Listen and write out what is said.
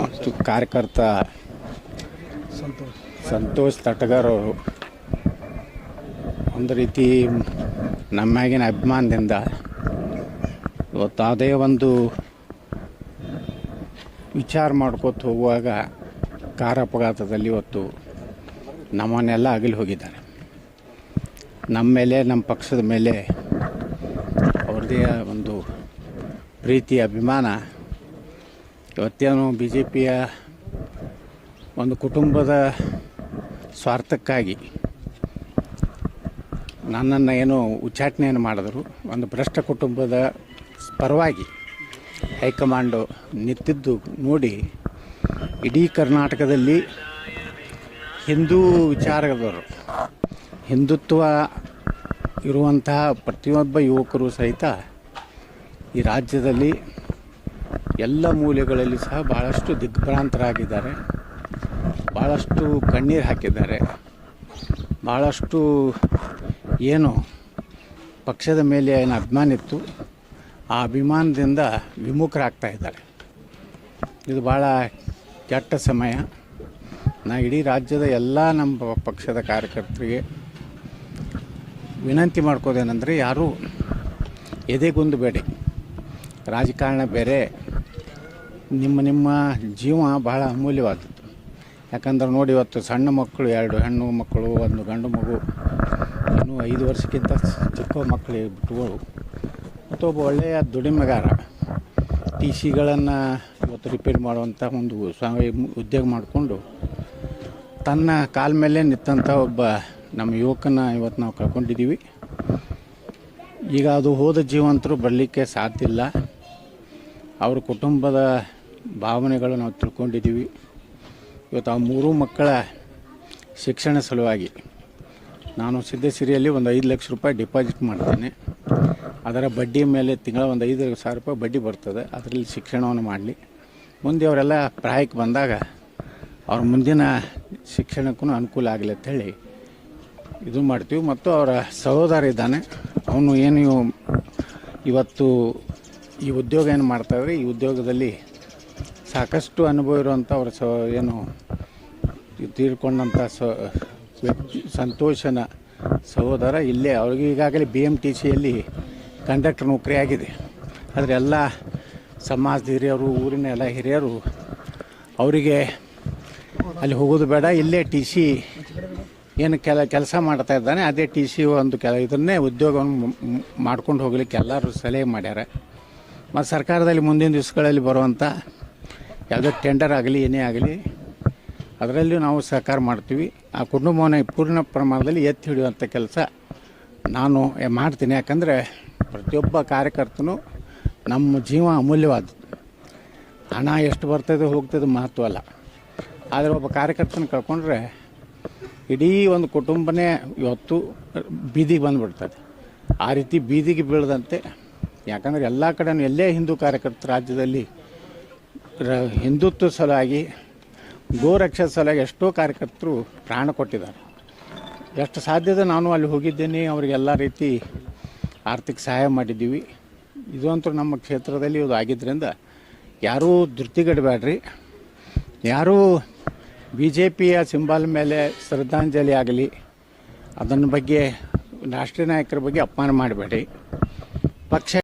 ಮತ್ತು ಕಾರ್ಯಕರ್ತ ಸಂತೋಷ್ ತಟಗರ್ ಅವರು ಒಂದು ರೀತಿ ನಮ್ಮಾಗಿನ ಅಭಿಮಾನದಿಂದ ಇವತ್ತು ಅದೇ ಒಂದು ವಿಚಾರ ಮಾಡ್ಕೋತ ಹೋಗುವಾಗ ಕಾರ್ ಅಪಘಾತದಲ್ಲಿ ಇವತ್ತು ನಮ್ಮನ್ನೆಲ್ಲ ಅಗಲಿ ಹೋಗಿದ್ದಾರೆ. ನಮ್ಮ ಮೇಲೆ, ನಮ್ಮ ಪಕ್ಷದ ಮೇಲೆ ಅವ್ರದೇ ಒಂದು ಪ್ರೀತಿ ಅಭಿಮಾನ ಇವತ್ತೇನು ಬಿ ಜೆ ಪಿಯ ಒಂದು ಕುಟುಂಬದ ಸ್ವಾರ್ಥಕ್ಕಾಗಿ ನನ್ನನ್ನು ಏನು ಉಚ್ಚಾಟನೆಯನ್ನು ಮಾಡಿದ್ರು. ಒಂದು ಭ್ರಷ್ಟ ಕುಟುಂಬದ ಪರವಾಗಿ ಹೈಕಮಾಂಡು ನಿಂತಿದ್ದು ನೋಡಿ ಇಡೀ ಕರ್ನಾಟಕದಲ್ಲಿ ಹಿಂದೂ ವಿಚಾರದವರು, ಹಿಂದುತ್ವ ಇರುವಂತಹ ಪ್ರತಿಯೊಬ್ಬ ಯುವಕರು ಸಹಿತ ಈ ರಾಜ್ಯದಲ್ಲಿ ಎಲ್ಲ ಮೂಲೆಗಳಲ್ಲಿ ಸಹ ಭಾಳಷ್ಟು ದಿಗ್ಭ್ರಾಂತರಾಗಿದ್ದಾರೆ. ಭಾಳಷ್ಟು ಕಣ್ಣೀರು ಹಾಕಿದ್ದಾರೆ. ಭಾಳಷ್ಟು ಏನು ಪಕ್ಷದ ಮೇಲೆ ಏನು ಅಭಿಮಾನ ಇತ್ತು, ಆ ಅಭಿಮಾನದಿಂದ ವಿಮುಖರಾಗ್ತಾ ಇದ್ದಾರೆ. ಇದು ಭಾಳ ಕೆಟ್ಟ ಸಮಯ. ನಾ ಇಡೀ ರಾಜ್ಯದ ಎಲ್ಲ ನಮ್ಮ ಪಕ್ಷದ ಕಾರ್ಯಕರ್ತರಿಗೆ ವಿನಂತಿ ಮಾಡ್ಕೋದೇನೆಂದರೆ ಯಾರೂ ಎದೆಗುಂದಬೇಡಿ ರಾಜಕಾರಣ ಬೇರೆ ನಿಮ್ಮ ನಿಮ್ಮ ಜೀವ ಬಹಳ ಅಮೂಲ್ಯವಾದದ್ದು. ಯಾಕಂದ್ರೆ ನೋಡಿ ಇವತ್ತು ಸಣ್ಣ ಮಕ್ಕಳು, ಎರಡು ಹೆಣ್ಣು ಮಕ್ಕಳು, ಒಂದು ಗಂಡು ಮಗು, ಇನ್ನೂ ಐದು ವರ್ಷಕ್ಕಿಂತ ಚಿಕ್ಕ ಮಕ್ಕಳು ಬಿಟ್ಟುಗಳು ಮತ್ತು ಒಬ್ಬ ಒಳ್ಳೆಯ ದುಡಿಮೆಗಾರ. ಟಿ ಸಿಗಳನ್ನು ಇವತ್ತು ರಿಪೇರ್ ಮಾಡುವಂಥ ಒಂದು ಸ್ವಾಮಿ ಉದ್ಯೋಗ ಮಾಡಿಕೊಂಡು ತನ್ನ ಕಾಲ ಮೇಲೆ ನಿಂತಂಥ ಒಬ್ಬ ನಮ್ಮ ಯುವಕನ ಇವತ್ತು ನಾವು ಕಳ್ಕೊಂಡಿದ್ದೀವಿ. ಈಗ ಅದು ಹೋದ ಜೀವಂತರು ಬರಲಿಕ್ಕೆ ಸಾಧ್ಯ ಇಲ್ಲ. ಅವ್ರ ಕುಟುಂಬದ ಭಾವನೆಗಳು ನಾವು ತಿಳ್ಕೊಂಡಿದ್ದೀವಿ. ಇವತ್ತು ಆ ಮೂರೂ ಮಕ್ಕಳ ಶಿಕ್ಷಣ ಸಲುವಾಗಿ ನಾನು ಸಿದ್ದಸಿರಿಯಲ್ಲಿ ಒಂದು ಐದು ಲಕ್ಷ ರೂಪಾಯಿ ಡಿಪಾಸಿಟ್ ಮಾಡ್ತೇನೆ. ಅದರ ಬಡ್ಡಿ ಮೇಲೆ ತಿಂಗಳ ಒಂದು ಐದು ಸಾವಿರ ರೂಪಾಯಿ ಬಡ್ಡಿ ಬರ್ತದೆ. ಅದರಲ್ಲಿ ಶಿಕ್ಷಣವನ್ನು ಮಾಡಲಿ. ಮುಂದೆ ಅವರೆಲ್ಲ ಪ್ರಾಯಕ್ಕೆ ಬಂದಾಗ ಅವ್ರ ಮುಂದಿನ ಶಿಕ್ಷಣಕ್ಕೂ ಅನುಕೂಲ ಆಗಲಿ ಅಂತೇಳಿ ಇದು ಮಾಡ್ತೀವಿ. ಮತ್ತು ಅವರ ಸಹೋದರ ಇದ್ದಾನೆ. ಅವನು ಏನು ಇವತ್ತು ಈ ಉದ್ಯೋಗ ಏನು ಮಾಡ್ತಾಯಿದ್ರೆ ಈ ಉದ್ಯೋಗದಲ್ಲಿ ಸಾಕಷ್ಟು ಅನುಭವ ಇರುವಂಥ ಅವರ ಸ ಏನು ತೀರ್ಕೊಂಡಂಥ ಸ ಸಂತೋಷನ ಸಹೋದರ ಇಲ್ಲೇ. ಅವ್ರಿಗೆ ಈಗಾಗಲೇ ಬಿ ಎಂ ಟಿ ಸಿಯಲ್ಲಿ ಕಂಡಕ್ಟರ್ ನೌಕರಿ ಆಗಿದೆ. ಆದರೆ ಎಲ್ಲ ಸಮಾಜದ ಹಿರಿಯರು, ಊರಿನ ಎಲ್ಲ ಹಿರಿಯರು ಅವರಿಗೆ ಅಲ್ಲಿ ಹೋಗೋದು ಬೇಡ. ಇಲ್ಲೇ ಟಿ ಸಿ ಏನು ಕೆಲ, ಕೆಲಸ ಮಾಡ್ತಾ ಇದ್ದಾನೆ. ಅದೇ ಟಿ ಸಿ ಒಂದು ಕೆಲ, ಇದನ್ನೇ ಉದ್ಯೋಗವನ್ನು ಮಾಡ್ಕೊಂಡು ಹೋಗ್ಲಿಕ್ಕೆ ಎಲ್ಲರೂ ಸಲಹೆ ಮಾಡ್ಯಾರ. ಮತ್ತು ಸರ್ಕಾರದಲ್ಲಿ ಮುಂದಿನ ದಿವಸಗಳಲ್ಲಿ ಬರುವಂಥ ಯಾವುದೇ ಟೆಂಡರ್ ಆಗಲಿ, ಏನೇ ಆಗಲಿ ಅದರಲ್ಲೂ ನಾವು ಸಹಕಾರ ಮಾಡ್ತೀವಿ. ಆ ಕುಟುಂಬವನ್ನು ಪೂರ್ಣ ಪ್ರಮಾಣದಲ್ಲಿ ಎತ್ತಿ ಹಿಡಿಯುವಂಥ ಕೆಲಸ ನಾನು ಮಾಡ್ತೀನಿ. ಯಾಕಂದರೆ ಪ್ರತಿಯೊಬ್ಬ ಕಾರ್ಯಕರ್ತನು ನಮ್ಮ ಜೀವ ಅಮೂಲ್ಯವಾದದ್ದು. ಹಣ ಎಷ್ಟು ಬರ್ತದೆ, ಹೋಗ್ತದೆ ಮಹತ್ವ ಅಲ್ಲ. ಆದರೆ ಒಬ್ಬ ಕಾರ್ಯಕರ್ತನ ಕಳ್ಕೊಂಡ್ರೆ ಇಡೀ ಒಂದು ಕುಟುಂಬನೇ ಇವತ್ತು ಬೀದಿಗೆ ಬಂದುಬಿಡ್ತದೆ. ಆ ರೀತಿ ಬೀದಿಗೆ ಬೀಳದಂತೆ, ಯಾಕಂದರೆ ಎಲ್ಲ ಕಡೆನೂ ಎಲ್ಲೇ ಹಿಂದೂ ಕಾರ್ಯಕರ್ತರು ರಾಜ್ಯದಲ್ಲಿ ಹಿಂದುತ್ವ ಸಲುವಾಗಿ, ಗೋರಕ್ಷೆ ಸಲುವಾಗಿ ಎಷ್ಟೋ ಕಾರ್ಯಕರ್ತರು ಪ್ರಾಣ ಕೊಟ್ಟಿದ್ದಾರೆ. ಎಷ್ಟು ಸಾಧ್ಯದ ನಾನು ಅಲ್ಲಿ ಹೋಗಿದ್ದೇನೆ ಅವರಿಗೆಲ್ಲ ರೀತಿ ಆರ್ಥಿಕ ಸಹಾಯ ಮಾಡಿದ್ದೀವಿ. ಇದಂತೂ ನಮ್ಮ ಕ್ಷೇತ್ರದಲ್ಲಿ ಇದು ಆಗಿದ್ದರಿಂದ ಯಾರೂ ಧೃತಿಗಡಬೇಡ್ರಿ. ಯಾರೂ ಬಿ ಜೆ ಪಿಯ ಸಿಂಬಲ್ ಮೇಲೆ ಶ್ರದ್ಧಾಂಜಲಿ ಆಗಲಿ, ಅದನ್ನ ಬಗ್ಗೆ ರಾಷ್ಟ್ರೀಯ ನಾಯಕರ ಬಗ್ಗೆ ಅಪಮಾನ ಮಾಡಬೇಡಿ ಪಕ್ಷ